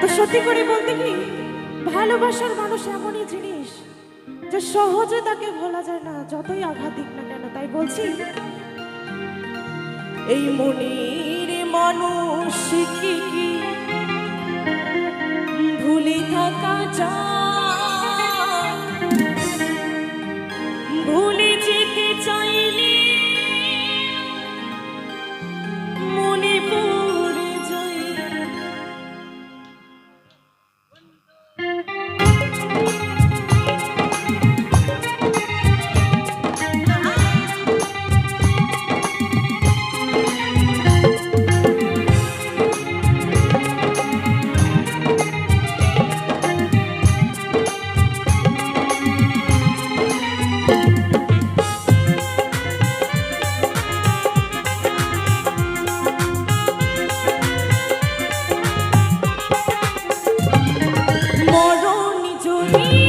তো সত্যি করে বলতে কি, ভালোবাসার মানুষ এমনই জিনিস যে সহজে তাকে ভোলা যায় না, যতই আঘাত দিক না কেন, তাই বলছি। এই মনির মানুষ কি কি ভুলে থাকা যায় me.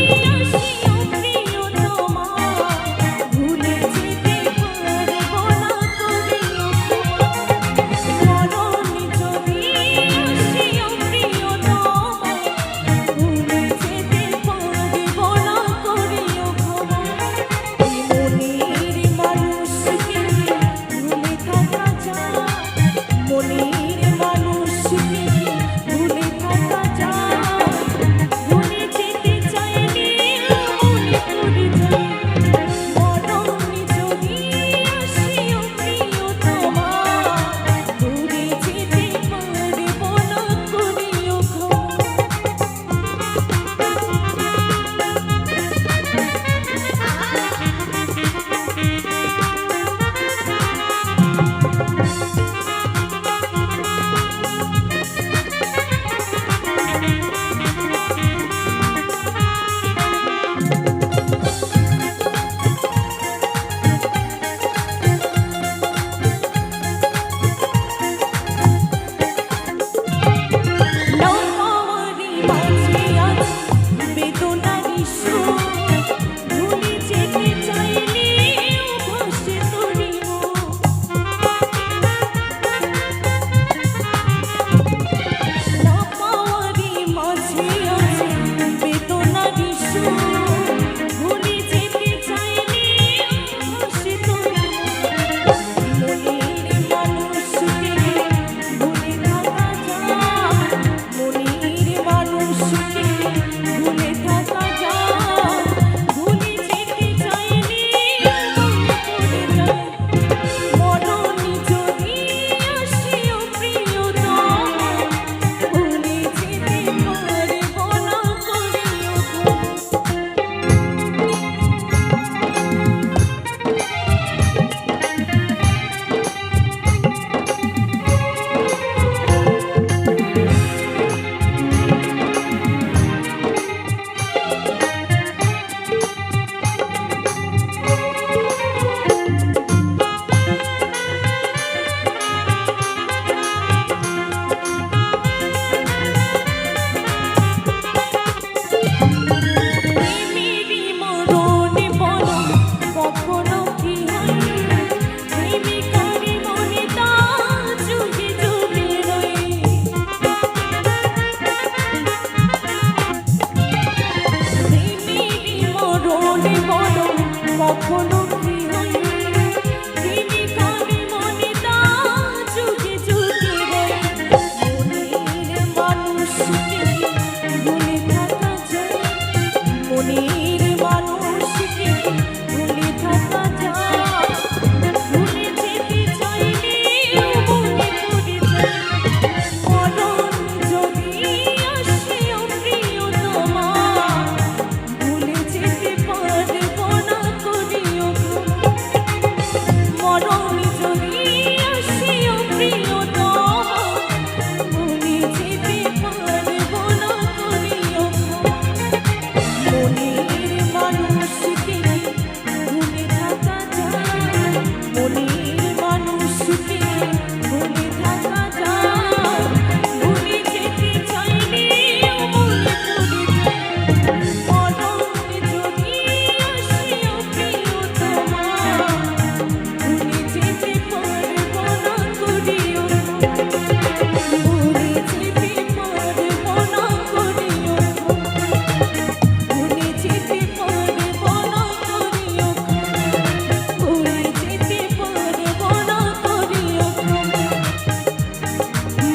কখনো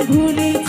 ঘুরেছি।